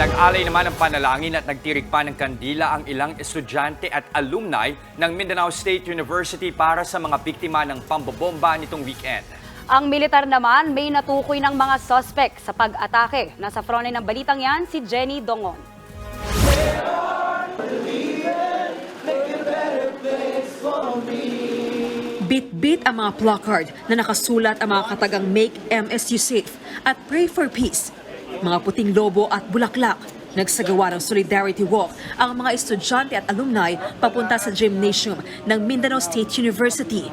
Nag-alay naman ng panalangin at nagtirik pa ng kandila ang ilang estudyante at alumni ng Mindanao State University para sa mga biktima ng pambobomba nitong weekend. Ang militar naman may natukoy ng mga suspect sa pag-atake. Nasa frontline ng balitang yan si Jenny Dongon. Bit-bit ang mga placard na nakasulat ang mga katagang Make MSU Safe at Pray for Peace. Mga puting lobo at bulaklak. Nagsagawa ng Solidarity Walk ang mga estudyante at alumni papunta sa gymnasium ng Mindanao State University.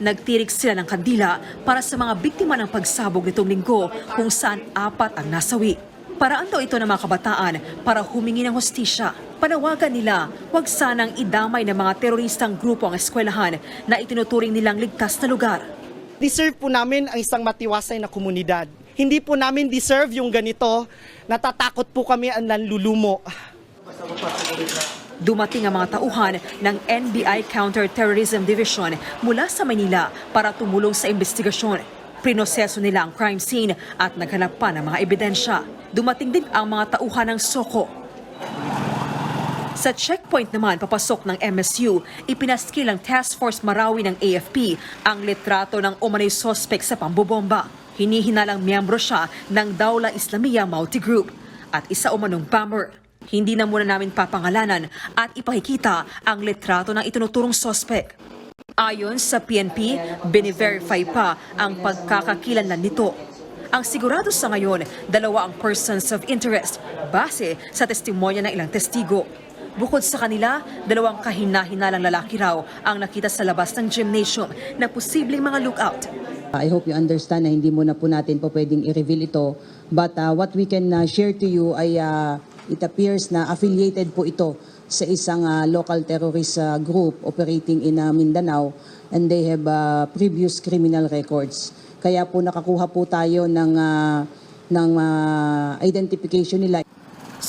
Nagtirik sila ng kandila para sa mga biktima ng pagsabog nitong linggo kung saan apat ang nasawi. Paraan daw ito ng mga kabataan para humingi ng hostisya. Panawagan nila, huwag sanang idamay ng mga teroristang grupo ang eskwelahan na itinuturing nilang ligtas na lugar. deserve po namin ang isang matiwasay na komunidad. Hindi po namin deserve yung ganito. Natatakot po kami ang nanlulumo. Dumating ang mga tauhan ng NBI Counter-Terrorism Division mula sa Manila para tumulong sa investigasyon. Prinoseso nila ang crime scene at naghanap pa ng mga ebidensya. Dumating din ang mga tauhan ng Soko. Sa checkpoint naman papasok ng MSU, ipinaskil ang Task Force Marawi ng AFP ang litrato ng umanay suspect sa pambobomba. Hinihinalang miyembro siya ng Daula Islamiyah Multi-Group at isa umanong bomber. Hindi na muna namin papangalanan at ipakikita ang litrato ng itinuturong suspect. Ayon sa PNP, bine-verify pa ang pagkakakilanlan nito. Ang sigurado sa ngayon, dalawa ang persons of interest base sa testimonya ng ilang testigo. Bukod sa kanila, dalawang kahina-hinalang lalaki raw ang nakita sa labas ng gymnasium na posibleng mga lookout. I hope you understand na hindi muna po natin po pwedeng i-reveal ito. But uh, what we can uh, share to you ay uh, it appears na affiliated po ito sa isang uh, local terrorist uh, group operating in uh, Mindanao and they have uh, previous criminal records. Kaya po nakakuha po tayo ng, uh, ng uh, identification nila.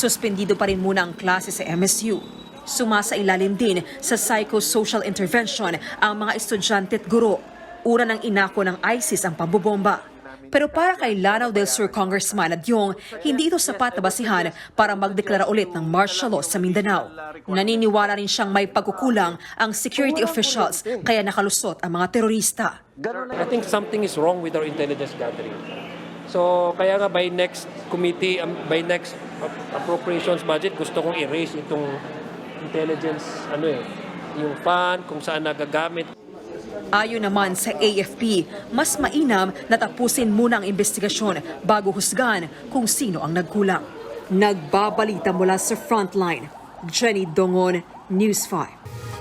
Suspendido pa rin muna ang klase sa MSU. Sumasa ilalim din sa psychosocial intervention ang mga estudyante at guro. Una ng inako ng ISIS ang pambobomba. Pero para kay Lanao del Sur Congressman Adyong, hindi ito sapat na basihan para magdeklara ulit ng martial law sa Mindanao. Naniniwala rin siyang may pagkukulang ang security officials kaya nakalusot ang mga terorista. I think something is wrong with our intelligence gathering. So, kaya nga by next committee, um, by next appropriations budget, gusto kong erase itong intelligence, ano eh, yung fund, kung saan nagagamit. Ayon naman sa AFP, mas mainam na tapusin muna ang investigasyon bago husgan kung sino ang nagkulang. Nagbabalita mula sa frontline, Jenny Dongon, News 5.